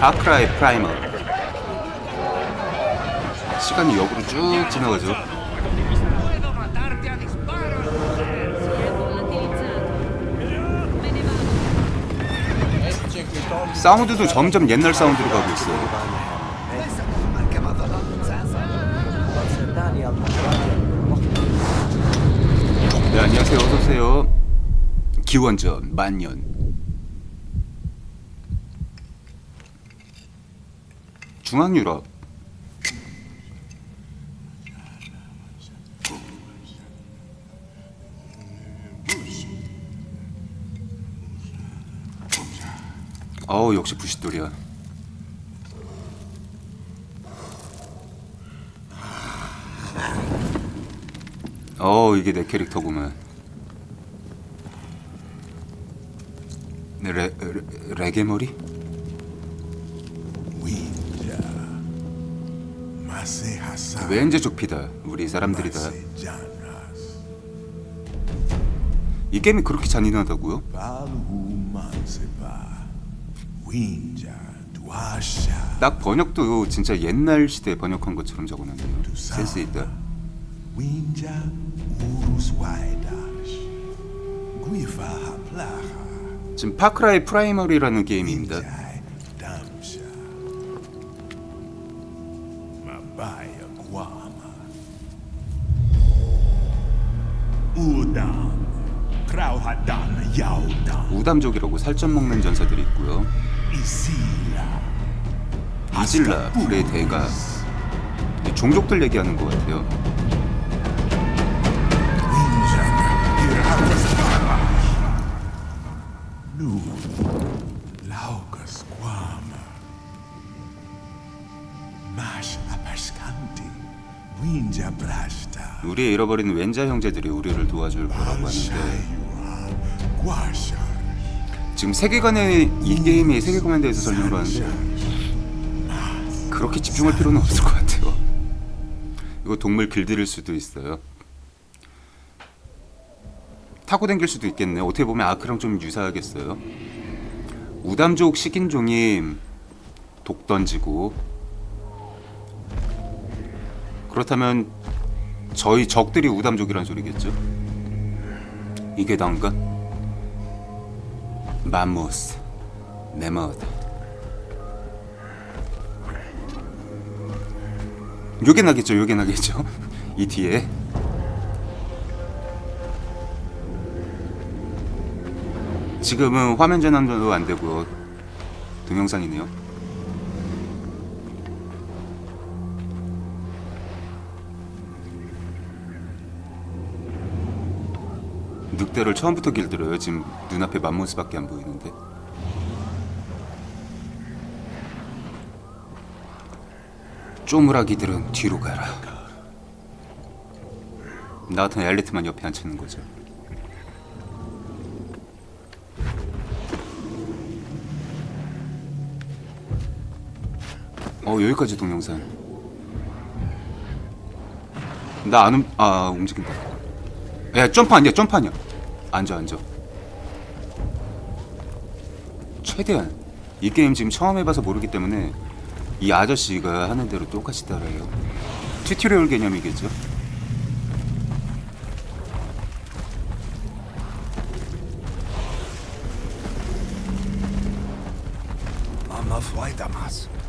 다크라이 프라이머. 시간이 역으로 쭉 지나가죠. 사운드도 점점 옛날 사운드로 가고 있어요. 네 안녕하세요. 어서오세요. 기원전 만년 중앙 유럽. 어우 역시 부싯돌이야. 어 이게 내 캐릭터구만 네, 레, 레, 레게 머리? 왠지 좁히다 우리 사람들이다. 이 게임이 그렇게 잔인하다고요? 딱 번역도 진짜 옛날 시대 번역한 것처럼 적어놨네요. 센스 있다. 지금 파크라이 프라이머리라는 게임입니다 Udam. Krauhadan Yaudam. 우담족이라고 살점 먹는 전사들이 있고요 Isila. 이질라 불의 대가 이 종족들 얘기하는 것 같아요 Apaskanti. Winja Brashta. 우 리의 잃어버린 왼자 형제들이 우리를 도와줄 거라고 하는데. 지금 세계관의 이 게임의 세계관에 대해서 설명을 하는데 그렇게 집중할 필요는 없을 것 같아요. 이거 동물 길들일 수도 있어요. 타고 댕길 수도 있겠네. 어떻게 보면 아크랑 좀 유사하겠어요. 우담족 식인종이 독 던지고 그렇다면 저희 적들이 우담족이란 소리겠죠? 이게 다인가? 맘모스 메머드 요게 나겠죠 요게 나겠죠 이 뒤에 지금은 화면 전환도 안 되고 동영상이네요 늑대를 처음부터 길들여요. 지금 눈앞에 맘모스밖에 안 보이는데. 쪼무라기들은 뒤로 가라. 나 같은 엘리트만 옆에 앉히는 거죠. 어 여기까지 동영상. 나안 움.. 아 움직인다. 야 점프 아니야 점프 아니야 앉아 앉아. 최대한 이 게임 지금 처음 해봐서 모르기 때문에 이 아저씨가 하는 대로 똑같이 따라해요. 튜토리얼 개념이겠죠.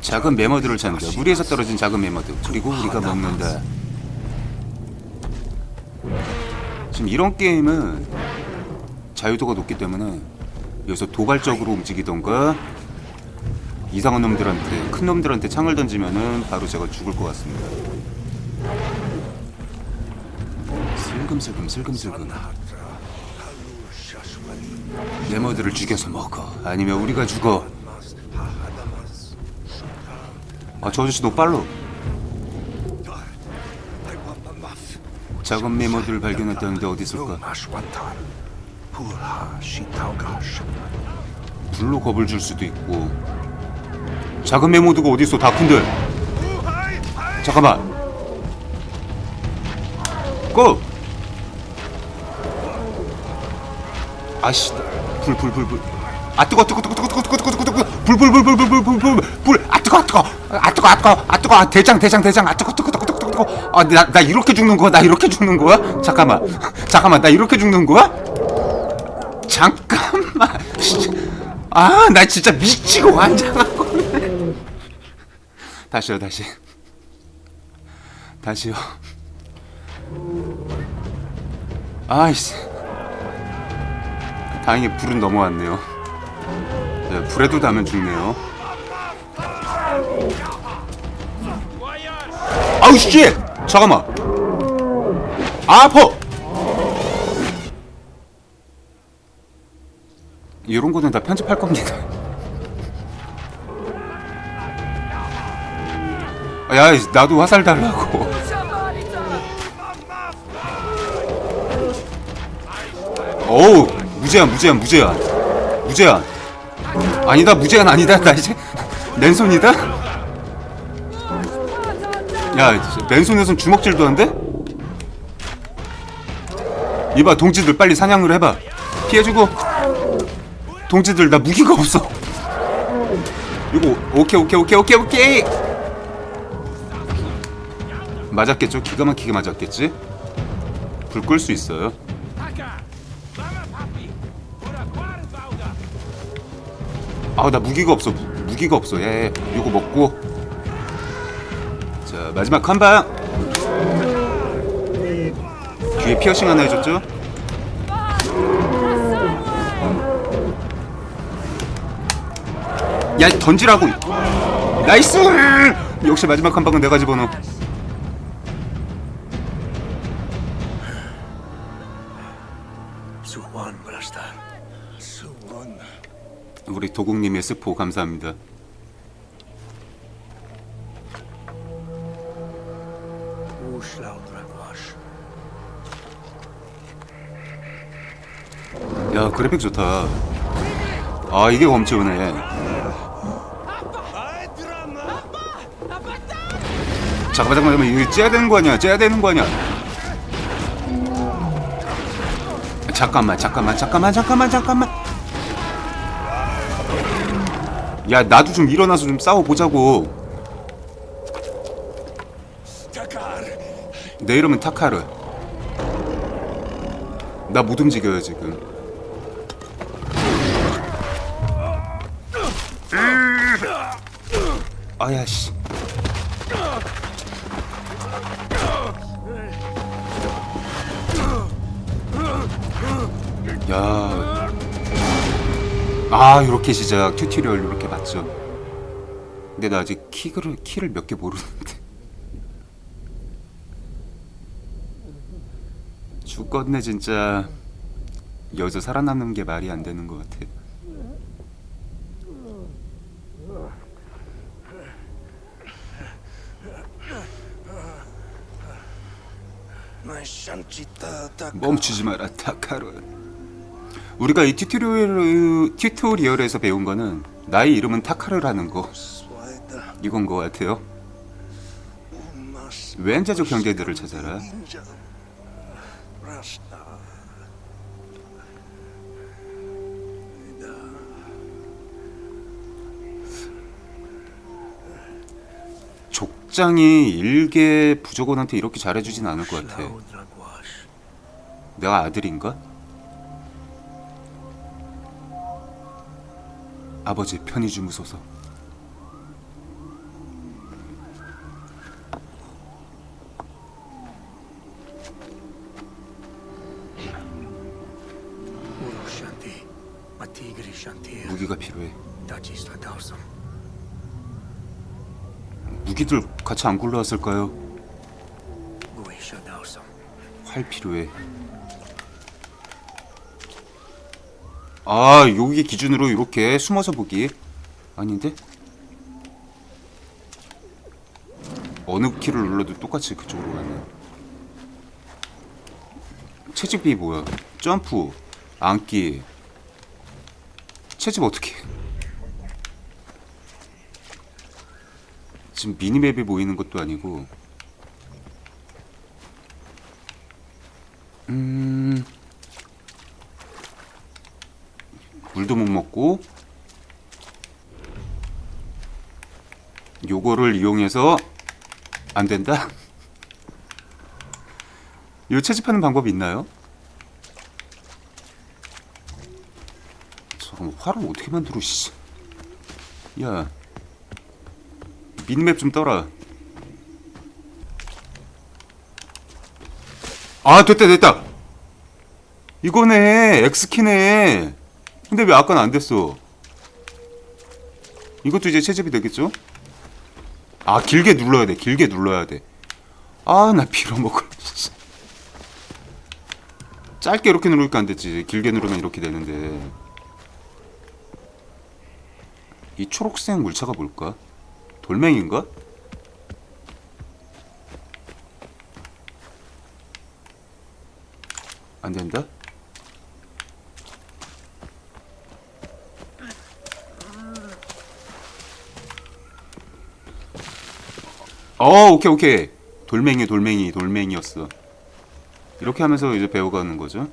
작은 메머드를 찾는다. 무리에서 떨어진 작은 메머드. 그리고 우리가 먹는다. 지금 이런 게임은 자유도가 높기 때문에 여기서 도발적으로 움직이던가 이상한 놈들한테 큰 놈들한테 창을 던지면은 바로 제가 죽을 것 같습니다 슬금슬금 슬금슬금 메머드를 죽여서 먹어 아니면 우리가 죽어 아, 저 아저씨 너무 빨라. 작은 메모들을 발견했다는데 어디 있을까? 불로 겁을 줄 수도 있고. 작은 메모드가 어디 있어? 다큰들. 잠깐만. 고! 아씨, 불, 불, 불, 불. 아 뜨거 뜨거 뜨거 뜨거 뜨거 뜨거 뜨거. 뜨거 불 불 불 불 불 불 불 불불아 뜨거 아 뜨거. 아 뜨거 아 뜨거. 아 뜨거. 아 대장 대장 대장. 아 뜨거 뜨거 뜨거 뜨거 뜨거. 아나 나 이렇게 죽는 거야? 나 이렇게 죽는 거야? 잠깐만. 잠깐만. 나 이렇게 죽는 거야 잠깐만. 아 나 진짜 미치고 환장하고 다시요 다시. 다시요. 아이씨. 다행히 불은 넘어왔네요. 네, 불에도 닿으면 죽네요. 아우 씨. 잠깐만. 아, 아 이런 거는 다 편집할 겁니다. 야 나도 화살 달라고. 어우 무제한 무제한 무제한. 무제한. 아니다 무제한 아니다 나 이제 맨손이다? 야 맨손에선 주먹질도 한대 이봐 동지들 빨리 사냥을 해봐. 피해주고 동지들 나 무기가 없어. 이거 오케이 오케이 오케이 오케이 오케이. 맞았겠죠? 기가 막히게 맞았겠지? 불 끌 수 있어요. 아우 나 무기가 없어. 무, 무기가 없어. 예. 이거 먹고. 자 마지막 한방. 귀에 피어싱 하나 해줬죠 야 던지라고. 나이스! 역시 마지막 한 방은 내가 집어넣어. 우리 도국님의 스포 감사합니다. 야 그래픽 좋다. 아 이게 검치오네 잠깐만 잠깐만 이거 째야 되는 거 아니야? 째야 되는 거 아니야? 잠깐만 잠깐만 잠깐만 잠깐만 잠깐만. 야 나도 좀 일어나서 좀 싸워보자고. 내 이름은 타카르. 나 못 움직여요 지금. 아야 씨 아, 이렇게 시작. 튜토리얼 이렇게 봤죠. 근데 나 아직 키를 키를 몇 개 모르는데. 죽겠네 진짜. 여기서 살아남는 게 말이 안 되는 것 같아. 멈추지 마라 타카루. 우리가 이 튜토리얼 튜토리얼에서 배운 거는 나의 이름은 타카르라는 거. 이건 것 같아요. 왼자적 형제들을 찾아라. 족장이 일개 부족원한테 이렇게 잘해주진 않을 것 같아. 내가 아들인가? 아버지 편히 주무소서. 무기가 필요해. 무기들 같이 안 굴러왔을까요? 활 필요해. 아 여기 기준으로 이렇게 숨어서 보기 아닌데? 어느 키를 눌러도 똑같이 그쪽으로 가네. 채집 B 뭐야? 점프, 앉기. 채집 어떻게? 해? 지금 미니맵이 보이는 것도 아니고. 음. 물도 못 먹고 이용해서 안 된다? 이거 채집하는 방법이 있나요? 잠깐만 어떻게 만들어 씨. 야 미니맵 좀 떠라 아 됐다 됐다 이거네 X키네 근데 왜 아까는 안 됐어 이것도 이제 채집이 되겠죠? 아 길게 눌러야 돼 길게 눌러야 돼아 나 빌어먹을 짧게 이렇게 누르니까 안 됐지 길게 누르면 이렇게 되는데 이 초록색 물체가 뭘까? 돌멩인가? 안 된다? 어, 오케이, 오케이. 돌멩이, 돌멩이, 돌멩이였어. 이렇게 하면서 이제 배워가는 거죠.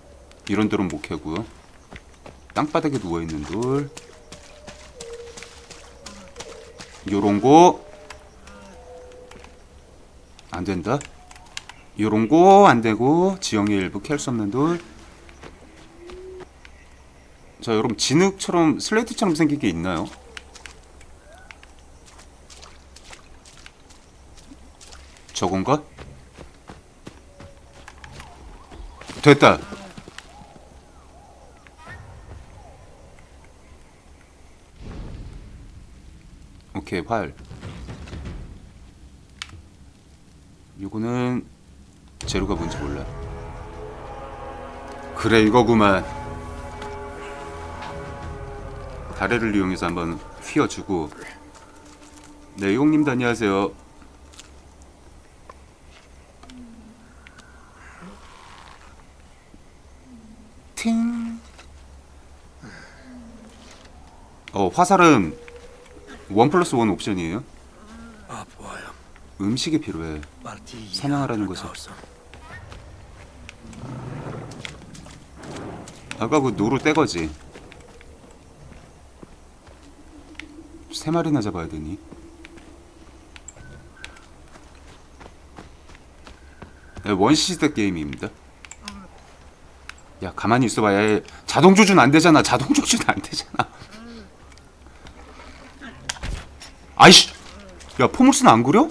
이런 돌은 못 캐고요. 땅바닥에 누워있는 돌. 요런 거. 안 된다. 요런 거 안 되고 지형의 일부 캘 수 없는 돌. 자, 여러분 진흙처럼 슬레이트처럼 생긴 게 있나요? 저건가? 됐다. 오케이, 활. 요거는 재료가 뭔지 몰라. 그래 이거구만. 다래를 이용해서 한번 휘어주고. 네, 용님도 안녕하세요. 팅. 어, 화살은 원 플러스 원 옵션이에요. Apoi, 음식이 필요해. 사냥하라는 addosso. 아까 그 노루 떼거지. 세 마리나 잡아야 되니? 네, 원시시대 게임입니다. 야 가만히 있어봐야 해. 자동 조준 안 되잖아. 자동 조준 안 되잖아. 아이씨, 야 포물스는 안 그려?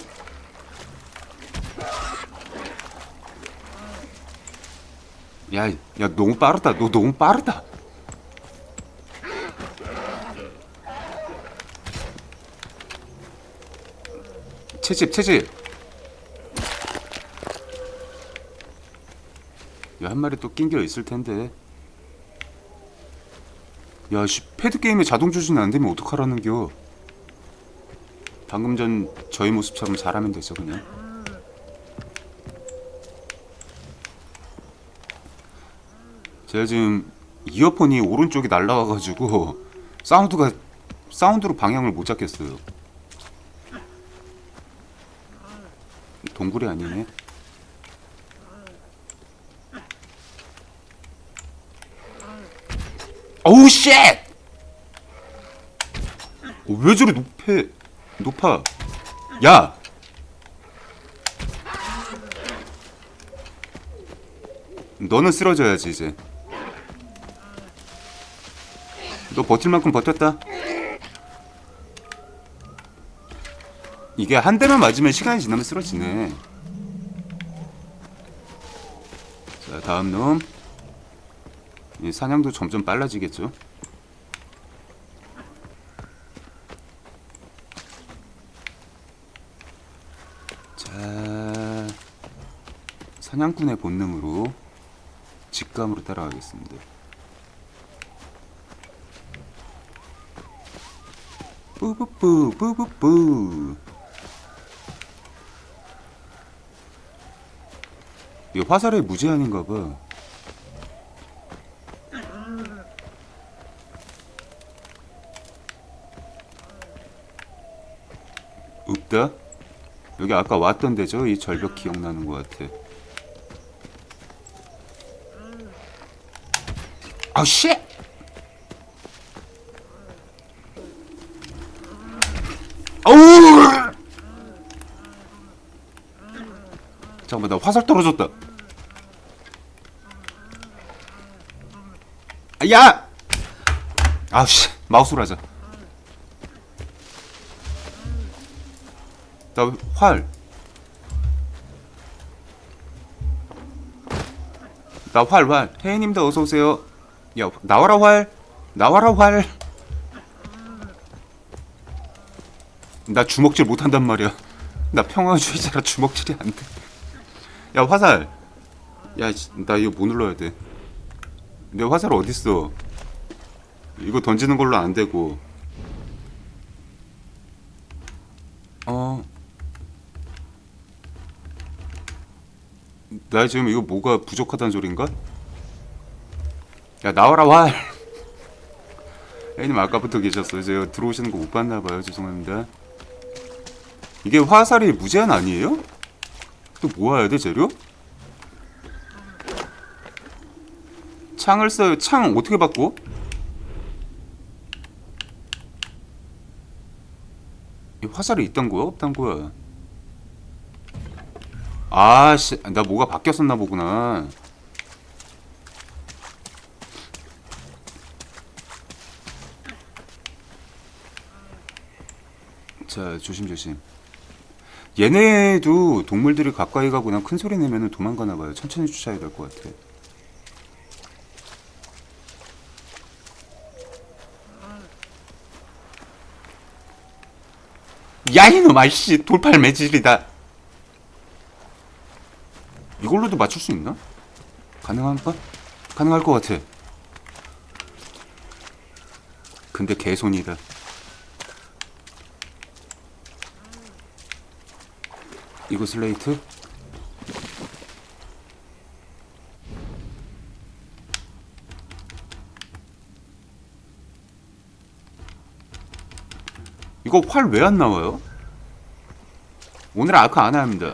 야, 야 너무 빠르다. 너 너무 빠르다. 채집, 채집. 야, 한 마리 또 낑겨 있을 텐데. 야, 씨, 패드 게임에 자동 조준이 안 되면 어떡하라는겨? 방금 전 저희 모습처럼 잘하면 되죠, 그냥. 제가 지금 이어폰이 오른쪽에 날라와가지고 사운드가 사운드로 방향을 못 잡겠어요. 동굴이 아니네. 어우 쉣! 어, 왜 저리 높해? 높아? 야! 너는 쓰러져야지 이제. 너 버틸 만큼 버텼다. 이게 한 대만 맞으면 시간이 지나면 쓰러지네. 자, 다음 놈. 이 사냥도 점점 빨라지겠죠. 사냥꾼의 본능으로 직감으로 따라가겠습니다. 뿌뿌뿌 뿌뿌뿌 이거 화살의 무제한인가 봐 없다? 여기 아까 왔던 데죠? 이 절벽 기억나는 것 같아 Oh 어우! Oh. 잠깐만 나 화살 떨어졌다. 아, 야! 아씨 마우스로 하자. 나 활. 나 활활. 혜인님도 어서 오세요. 야, 나와라 활. 나와라 활. 나 주먹질 못한단 말이야. 나 평화주의자라 주먹질이 안 돼. 야, 화살. 야, 씨, 나 이거 뭐 눌러야 돼? 내 화살 어딨어? 이거 던지는 걸로 안 되고. 어. 나 지금 이거 뭐가 부족하다는 소린가? 야 나와라 활. 애님 아까부터 계셨어요. 제가 들어오시는 거 못 봤나 봐요. 죄송합니다. 이게 화살이 무제한 아니에요? 또 모아야 돼 재료? 창을 써요. 창 어떻게 바꿔? 이 화살이 있던 거야? 없던 거야? 아씨, 나 뭐가 바뀌었었나 보구나. 자, 조심 조심. 얘네도 동물들이 가까이 그냥 큰 소리 내면은 도망가나 봐요. 천천히 쫓아야 될 것 같아. 야 이놈 아이씨 돌팔 매질이다. 이걸로도 맞출 수 있나? 가능한가? 가능할 것 같아. 근데 개손이다. 이거 슬레이트? 이거 활 왜 안 나와요? 오늘 아크 안 합니다.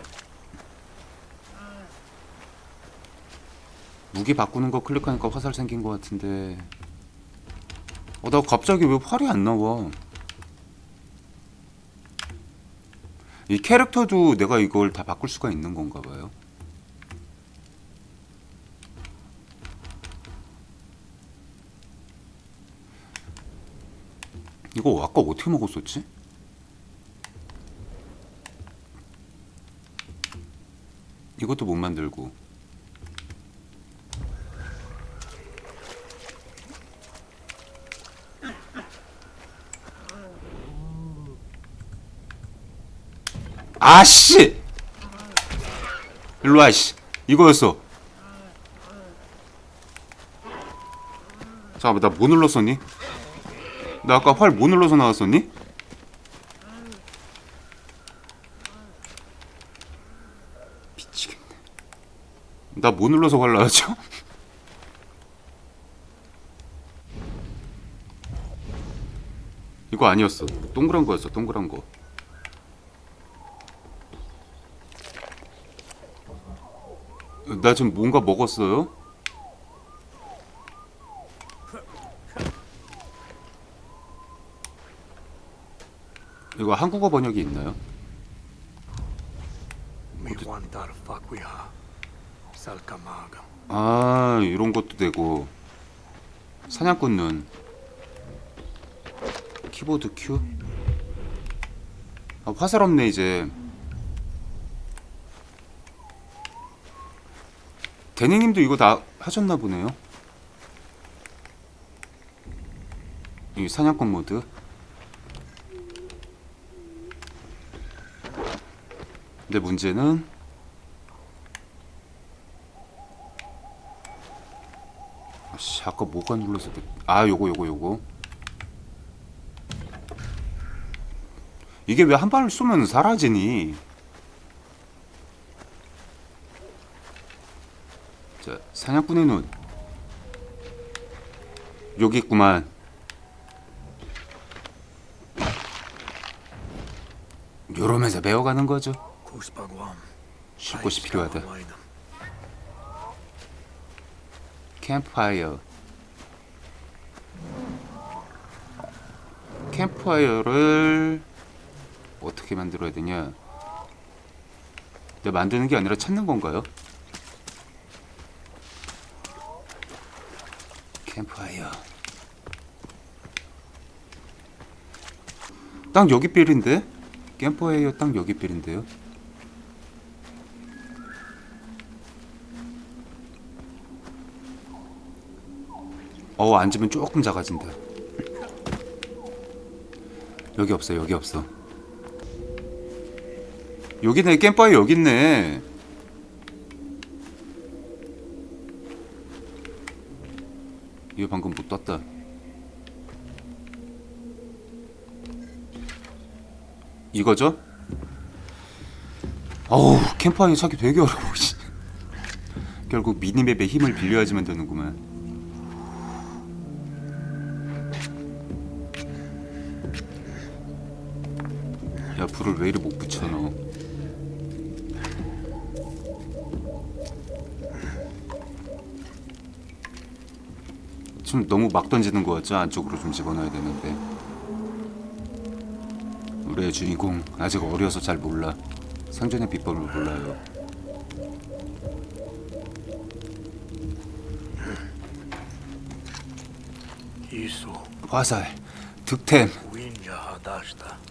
무기 바꾸는 거 클릭하니까 화살 생긴 것 같은데. 어, 나 갑자기 왜 활이 안 나와? 이 캐릭터도 내가 이걸 다 바꿀 수가 있는 건가 봐요. 이거 아까 어떻게 먹었었지? 이것도 못 만들고. 아씨! 일로 와, 씨. 이거였어. 잠깐만, 나 뭐 눌렀었니? 나 아까 활 뭐 눌러서 나왔었니? 미치겠네. 나 뭐 눌러서 활 나왔죠? 이거 아니었어. 동그란 거였어, 동그란 거. 나 지금 뭔가 먹었어요? 이거 한국어 번역이 있나요? 아 이런 것도 되고. 사냥꾼 눈. 키보드 큐 아, 화살 없네 이제 대니님도 이거 다 하셨나 보네요. 이 사냥꾼 모드. 근데 문제는 아씨 아까 뭐가 눌러서 돼? 아 요거 요거 요거. 이게 왜 한 발을 쏘면 사라지니 자 사냥꾼의 눈 여기 있구만 요러면서 배워가는 거죠. 쉴 곳이 필요하다. 캠프파이어 캠프파이어를 어떻게 만들어야 되냐? 만드는 게 아니라 찾는 건가요? 캠프파이어. 딱 여기 빌인데? 캠프파이어 딱 여기 빌인데요? 어 앉으면 조금 작아진다. 여기 없어 여기 없어. 여기네 캠파이어 여기 있네. 이거 방금 못 떴다. 이거죠? 어우 캠파이어 찾기 되게 어려워. 씨. 결국 미니맵의 힘을 빌려야지만 되는구만. 야 불을 왜 이리 못 붙여 너 지금 너무 막 던지는 거 같죠? 안쪽으로 좀 집어넣어야 되는데. 우리의 주인공 아직 어려서 잘 몰라. 생존의 비법을 몰라요. 화살. 득템.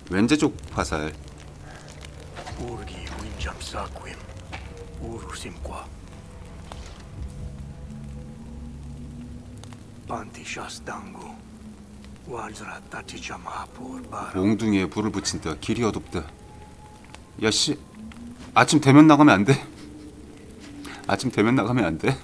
왼제족 화살 몽둥이에 불을 붙인다 길이 어둡다 야씨 아침 되면 나가면 안 돼? 아침 되면 나가면 안 돼?